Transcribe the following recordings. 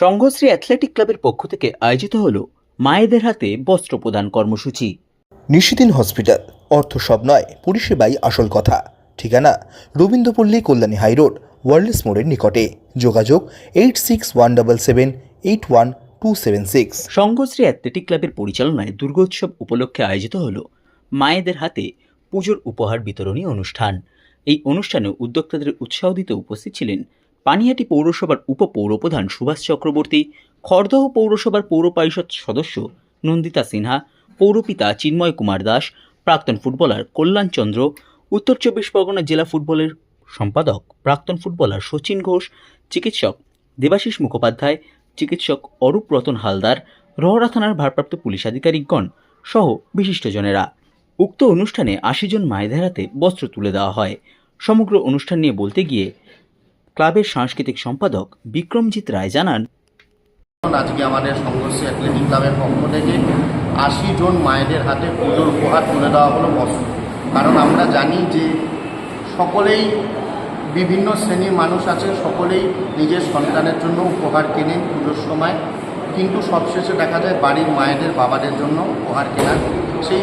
সংঘশ্রী athletic ক্লাবের পক্ষ থেকে আয়োজিত হল মায়েদের হাতে বস্ত্র প্রদান কর্মসূচি। নিশিদিন হসপিটাল অর্থ সব নয় পরিষেবাই আসল কথা। ঠিকানা রবীন্দ্রপল্লী কল্যাণী হাইরোড ওয়ার্ল্ডস মোড়ের নিকটে। যোগাযোগ eight six one double seven eight one two seven six. Sanghashree athletic ক্লাবের পরিচালনায় দুর্গোৎসব উপলক্ষে আয়োজিত হল মায়েদের হাতে পুজোর উপহার বিতরণী অনুষ্ঠান। এই অনুষ্ঠানে উদ্যোক্তাদের উৎসাহ দিতে উপস্থিত ছিলেন পানিহাটি পৌরসভার উপপৌরপ্রধান সুভাষ চক্রবর্তী, খড়দহ পৌরসভার পৌর পরিষদ সদস্য নন্দিতা সিনহা, পৌরপিতা চিন্ময় কুমার দাস, প্রাক্তন ফুটবলার কল্যাণ চন্দ্র, উত্তর চব্বিশ পরগনা জেলা ফুটবলের সম্পাদক প্রাক্তন ফুটবলার সচিন ঘোষ, চিকিৎসক দেবাশিস মুখোপাধ্যায়, চিকিৎসক অরূপ রতন হালদার, রহরা থানার ভারপ্রাপ্ত পুলিশ আধিকারিকগণ সহ বিশিষ্টজনেরা। উক্ত অনুষ্ঠানে আশি জন মায়েদের হাতে বস্ত্র তুলে দেওয়া হয়। সমগ্র অনুষ্ঠান নিয়ে বলতে গিয়ে ক্লাবের সাংস্কৃতিক সম্পাদক বিক্রমজিৎ রায় জানান, আজকে আমাদের সংঘর্ষ অ্যাথলেটিক ক্লাবের পক্ষ থেকে আশি জন মায়েদের হাতে পুজোর উপহার তুলে দেওয়া হলো বস্ত্র কারণ আমরা জানি যে সকলেই বিভিন্ন শ্রেণির মানুষ আছে, সকলেই নিজের সন্তানের জন্য উপহার কেনেন পুজোর সময়। কিন্তু সবশেষে দেখা যায় বাড়ির মায়েদের, বাবাদের জন্য উপহার কেনার। সেই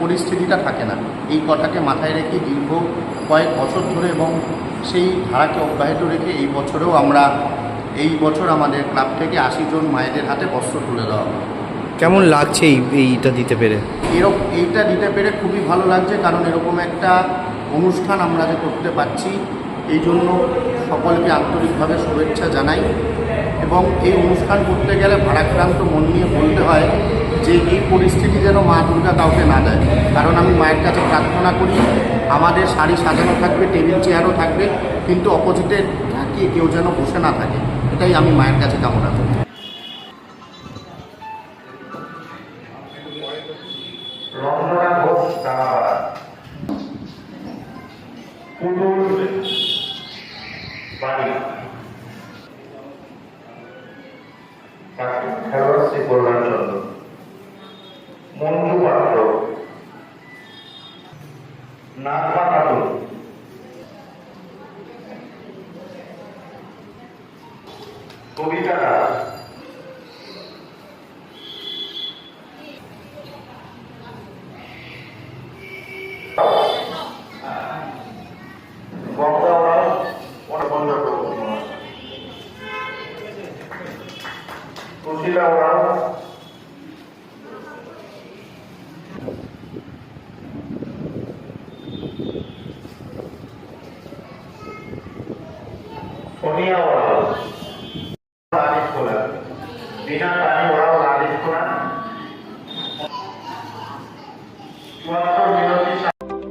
পরিস্থিতিটা থাকে না। এই কথাকে মাথায় রেখে দীর্ঘ কয়েক বছর ধরে এবং সেই ধারাকে অব্যাহত রেখে এই বছরেও আমরা এই বছর আমাদের ক্লাব থেকে আশি জন মায়েদের হাতে বস্ত্র তুলে দেওয়া কেমন লাগছে এই এইটা দিতে পেরে? এরকম এইটা দিতে পেরে খুবই ভালো লাগছে কারণ এরকম একটা অনুষ্ঠান আমরা যে করতে পারছি এই জন্য সকলকে আন্তরিকভাবে শুভেচ্ছা জানাই। এবং এই অনুষ্ঠান করতে গেলে ভারাক্রান্ত মন নিয়ে বলতে হয় যে এই পরিস্থিতি যেন মা দুর্গা কাউকে না দেয়। কারণ আমি মায়ের কাছে প্রার্থনা করি, আমাদের শাড়ি সাজানো থাকবে, টেবিল চেয়ারও থাকবে, কিন্তু অপোজিটে থাকিয়ে কেউ যেন বসে না থাকে। এটাই আমি মায়ের কাছে কামনা করি। কল্যাণ মঞ্জু পাত্র নাগমা খাতুন কবিতা দাস সুশীলা ওরাও সোনিয়া ওরাও লালিশ খোলা বিনা পানি ওরাও চুয়াত্তর মিনতি